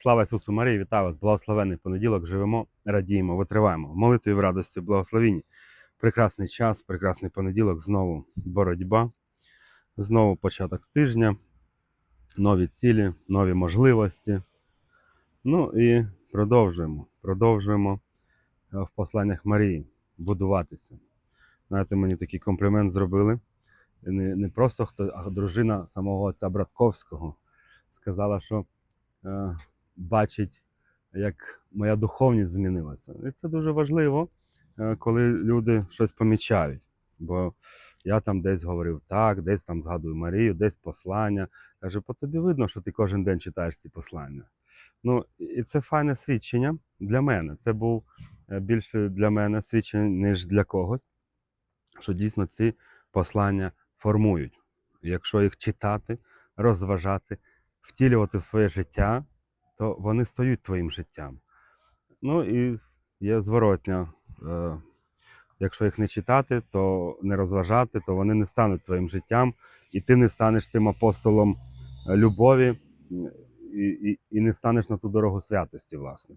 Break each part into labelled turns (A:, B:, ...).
A: Слава Ісусу Марії, вітаю вас! Благословенний понеділок. Живемо, радіємо, витриваємо. В молитві в радості, благословінні. Прекрасний час, прекрасний понеділок. Знову боротьба, знову початок тижня, нові цілі, нові можливості. Ну і продовжуємо. Продовжуємо е, в посланнях Марії будуватися. Знаєте, мені такий комплімент зробили. Не, не просто хто, а дружина самого отця Братковського сказала, що е, бачить, як моя духовність змінилася. І це дуже важливо, е, коли люди щось помічають. Бо я там десь говорив так, десь там згадую Марію, десь послання. Каже, по тобі видно, що ти кожен день читаєш ці послання. Ну, і це файне свідчення для мене. Це був е, більше для мене свідчення, ніж для когось, що дійсно ці послання формують. Якщо їх читати, розважати, втілювати в своє життя, то вони стають твоїм життям. Ну і є зворотня. Е, Якщо їх не читати, то не розважати, то вони не стануть твоїм життям, і ти не станеш тим апостолом е, любові і, і, і не станеш на ту дорогу святості, власне,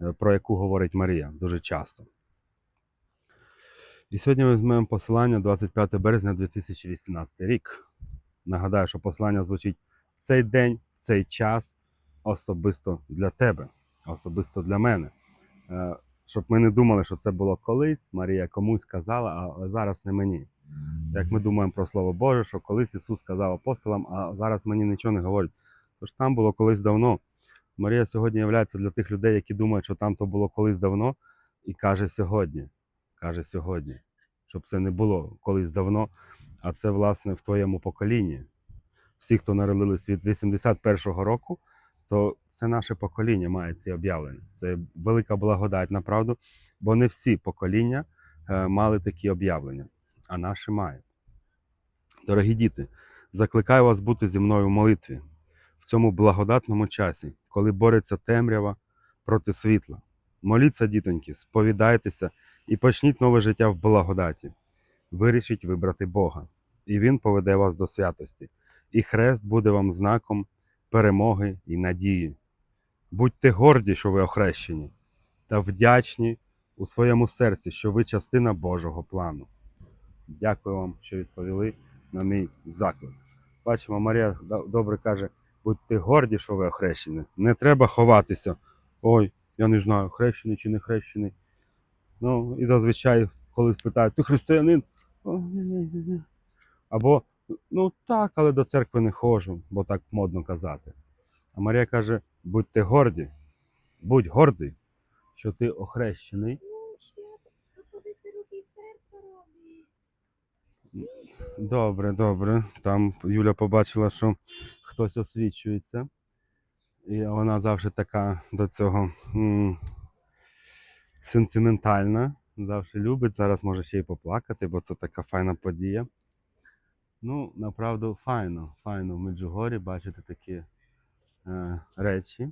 A: е, про яку говорить Марія дуже часто. І сьогодні ми візьмемо посилання 25 березня 2018 рік. Нагадаю, що послання звучить в цей день, в цей час особисто для тебе, особисто для мене. Е, Щоб ми не думали, що це було колись, Марія комусь казала, але зараз не мені. Як ми думаємо про Слово Боже, що колись Ісус сказав апостолам, а зараз мені нічого не говорить. Тож там було колись давно. Марія сьогодні є для тих людей, які думають, що там то було колись давно, і каже сьогодні. Каже сьогодні, щоб це не було колись давно, а це, власне, в твоєму поколінні. Всі, хто народились від 81-го року, то це наше покоління має ці об'явлення. Це велика благодать, направду, бо не всі покоління е, мали такі об'явлення, а наші мають. Дорогі діти, закликаю вас бути зі мною в молитві в цьому благодатному часі, коли бореться темрява проти світла. Моліться, дітоньки, сповідайтеся і почніть нове життя в благодаті. Вирішіть вибрати Бога, і Він поведе вас до святості, і хрест буде вам знаком перемоги і надії. Будьте горді, що ви охрещені, та вдячні у своєму серці, що ви частина Божого плану. Дякую вам, що відповіли на мій заклик. Бачимо, Марія добре каже: будьте горді, що ви охрещені. Не треба ховатися. Ой, я не знаю, хрещений чи не хрещений. Ну, і зазвичай, коли спитають, ти християнин? О, ні-ні-ні. Або ну так, але до церкви не ходжу, бо так модно казати. А Марія каже: будьте горді, будь гордий, що ти охрещений.
B: Ну.
A: Добре, добре. Там Юля побачила, що хтось освічується. І вона завжди така до цього м, сентиментальна. Завжди любить. Зараз може ще й поплакати, бо це така файна подія. Ну, направду, файно, файно в Меджугорі бачити такі е, речі.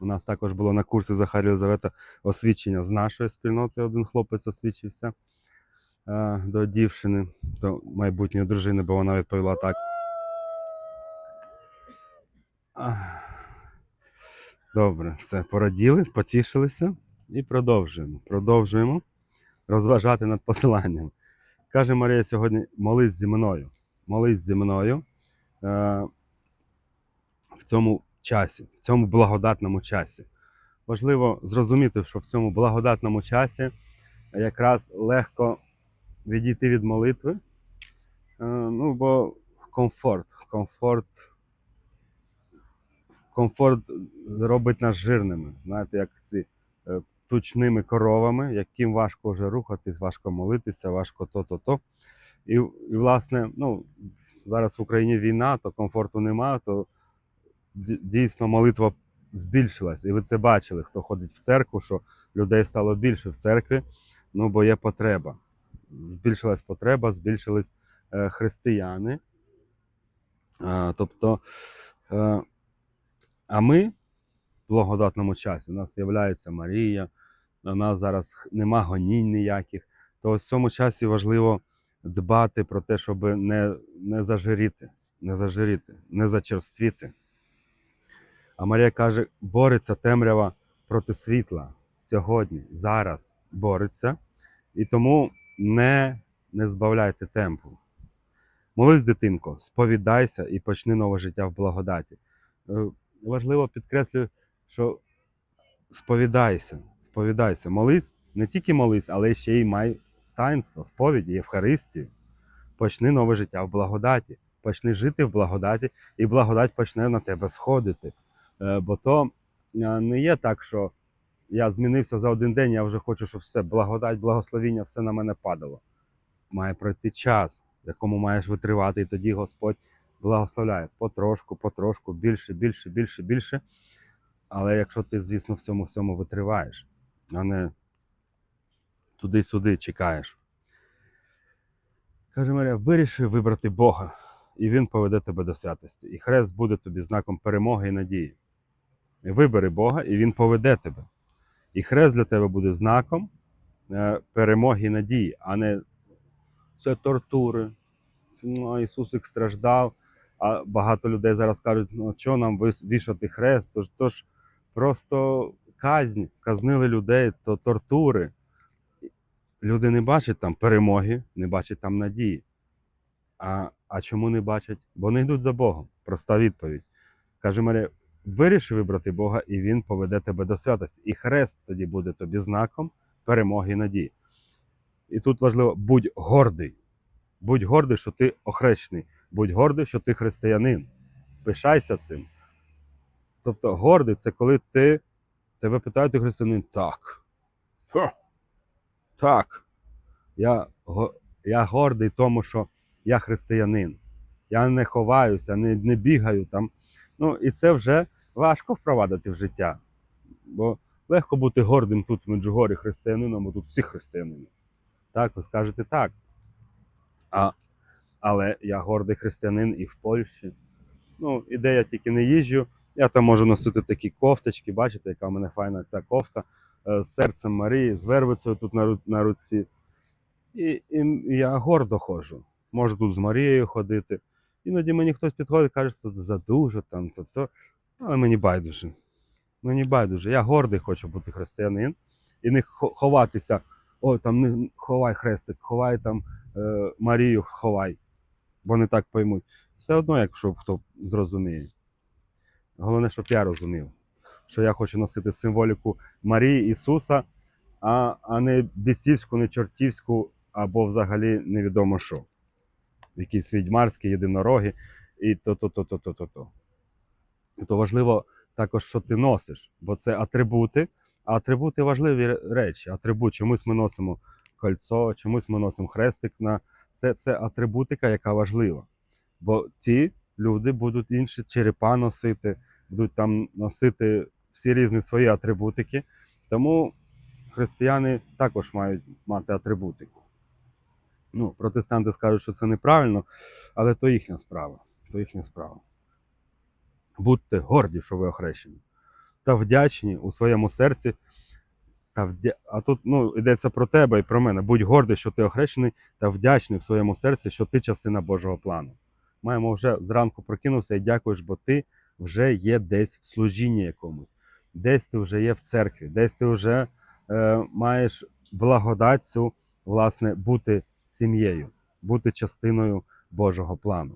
A: У нас також було на курсі Захарі Єлизавета освічення з нашої спільноти. Один хлопець освічився е, до дівчини, до майбутньої дружини, бо вона відповіла так. Добре, все, пораділи, потішилися і продовжуємо. Продовжуємо розважати над посиланням. Каже Марія сьогодні: молись зі мною. Молись зі мною е, в цьому часі, в цьому благодатному часі. Важливо зрозуміти, що в цьому благодатному часі якраз легко відійти від молитви. Е, ну, бо комфорт, комфорт, комфорт робить нас жирними. Знаєте, як ці е, тучними коровами, яким важко вже рухатись, важко молитися, важко то-то-то. І, і власне, ну, зараз в Україні війна, то комфорту немає, то дійсно молитва збільшилась. І ви це бачили, хто ходить в церкву, що людей стало більше в церкві, ну бо є потреба. Збільшилась потреба, збільшились е, християни. Е, тобто, е, а ми в благодатному часі, у нас з'являється Марія, у нас зараз нема гонінь ніяких, то в цьому часі важливо дбати про те, щоб не, не зажиріти, не зажиріти, не зачерствіти. А Марія каже: бореться темрява проти світла сьогодні, зараз бореться. І тому не, не збавляйте темпу. Молись, дитинко, сповідайся і почни нове життя в благодаті. Е, Важливо підкреслюю, що сповідайся, сповідайся. Молись, не тільки молись, але ще й май таїнство, сповіді, Євхаристію. Почни нове життя в благодаті, почни жити в благодаті, і благодать почне на тебе сходити. Е, Бо то е, не є так, що я змінився за один день, я вже хочу, щоб все благодать, благословіння, все на мене падало. Має пройти час, в якому маєш витривати, і тоді Господь благословляє потрошку, потрошку, більше, більше, більше, більше. Але якщо ти, звісно, в цьому всьому витриваєш, а не туди-сюди чекаєш. Каже Марія, вирішив вибрати Бога, і Він поведе тебе до святості. І хрест буде тобі знаком перемоги і надії. Вибери Бога, і Він поведе тебе. І хрест для тебе буде знаком е, перемоги і надії, а не це тортури. Ну, Ісусик страждав. А багато людей зараз кажуть, ну що нам вішати хрест? Тож, тож просто казнь, казнили людей, то тортури. Люди не бачать там перемоги, не бачать там надії. А, а чому не бачать? Бо не йдуть за Богом. Проста відповідь. Каже Марія, виріши вибрати Бога, і Він поведе тебе до святості. І хрест тоді буде тобі знаком перемоги і надії. І тут важливо, будь гордий. Будь гордий, що ти охрещений. Будь гордий, що ти християнин. Пишайся цим. Тобто, гордий це коли ти тебе питають, ти християнин. Так. Ха. Так. Я, я гордий тому, що я християнин. Я не ховаюся, не, не бігаю там. Ну, і це вже важко впровадити в життя. Бо легко бути гордим тут в Меджугорі християнином, бо тут всі християнини. Так, ви скажете так. А, але я гордий християнин і в Польщі. Ну, і де я тільки не їжджу, я там можу носити такі кофточки, бачите, яка в мене файна ця кофта з серцем Марії, з вервицею тут на, на руці. І, і я гордо ходжу. Можу тут з Марією ходити. Іноді мені хтось підходить і каже, що це задуже там, то, то. Але мені байдуже. Мені байдуже. Я гордий хочу бути християнин і не ховатися. О, там не ховай хрестик, ховай там е, Марію, ховай. Бо не так поймуть. Все одно, якщо хто зрозуміє. Головне, щоб я розумів, що я хочу носити символіку Марії Ісуса, а, а не бісівську, не чортівську, або взагалі невідомо що. Якісь відьмарські єдинороги і то-то-то-то-то-то. То важливо також, що ти носиш, бо це атрибути, а атрибути важливі речі. Атрибут, чомусь ми носимо кольцо, чомусь ми носимо хрестик на це, це атрибутика, яка важлива. Бо ті люди будуть інші черепа носити, будуть там носити всі різні свої атрибутики. Тому християни також мають мати атрибутику. Ну, протестанти скажуть, що це неправильно, але то їхня справа. То їхня справа. Будьте горді, що ви охрещені, та вдячні у своєму серці. Та вдя... А тут ну, йдеться про тебе і про мене. Будь гордий, що ти охрещений, та вдячний в своєму серці, що ти частина Божого плану. Маємо вже зранку прокинувся і дякуєш, бо ти вже є десь в служінні якомусь, десь ти вже є в церкві, десь ти вже е, маєш благодать цю, власне, бути сім'єю, бути частиною Божого плану.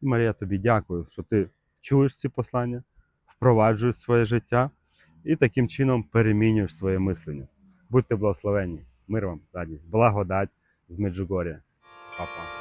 A: І Марія, тобі дякую, що ти чуєш ці послання, впроваджуєш своє життя і таким чином перемінюєш своє мислення. Будьте благословенні, мир вам, радість, благодать з Меджугоря. Па-па.